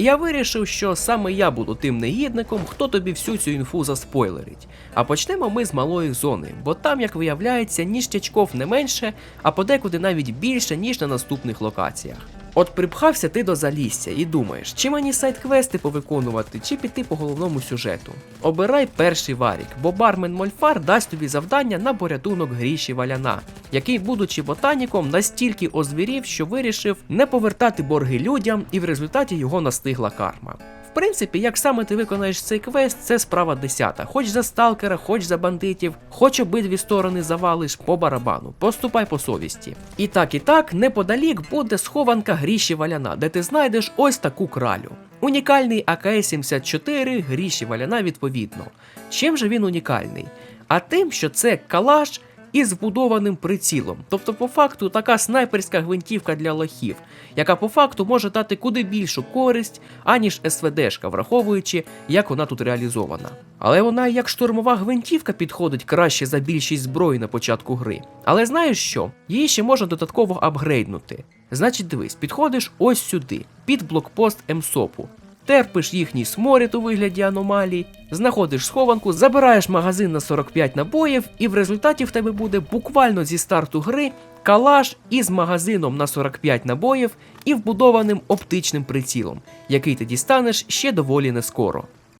Я вирішив, що саме я буду тим негідником, хто тобі всю цю інфу заспойлерить. А почнемо ми з малої зони, бо там, як виявляється, ніштячков не менше, а подекуди навіть більше, ніж на наступних локаціях. От припхався ти до залісся і думаєш, чи мені сайт-квести повиконувати, чи піти по головному сюжету. Обирай перший варік, бо бармен Мольфар дасть тобі завдання на порятунок гріші валяна, який, будучи ботаніком, настільки озвірів, що вирішив не повертати борги людям, і в результаті його настигла карма. В принципі, як саме ти виконаєш цей квест, це справа десята. Хоч за сталкера, хоч за бандитів, хоч обидві сторони завалиш по барабану, поступай по совісті. І так, і так, неподалік буде схованка гріші валяна, де ти знайдеш ось таку кралю. Унікальний АК-74 гріші валяна відповідно. Чим же він унікальний? А тим, що це калаш із вбудованим прицілом. Тобто, по факту, така снайперська гвинтівка для лохів, яка по факту може дати куди більшу користь, аніж СВДшка, враховуючи, як вона тут реалізована. Але вона як штурмова гвинтівка підходить краще за більшість зброї на початку гри. Але знаєш що? Її ще можна додатково апгрейднути. Значить, дивись, підходиш ось сюди, під блокпост МСОПу. Терпиш їхній сморід у вигляді аномалій, знаходиш схованку, забираєш магазин на 45 набоїв, і в результаті в тебе буде буквально зі старту гри калаш із магазином на 45 набоїв і вбудованим оптичним прицілом, який ти дістанеш ще доволі нескоро.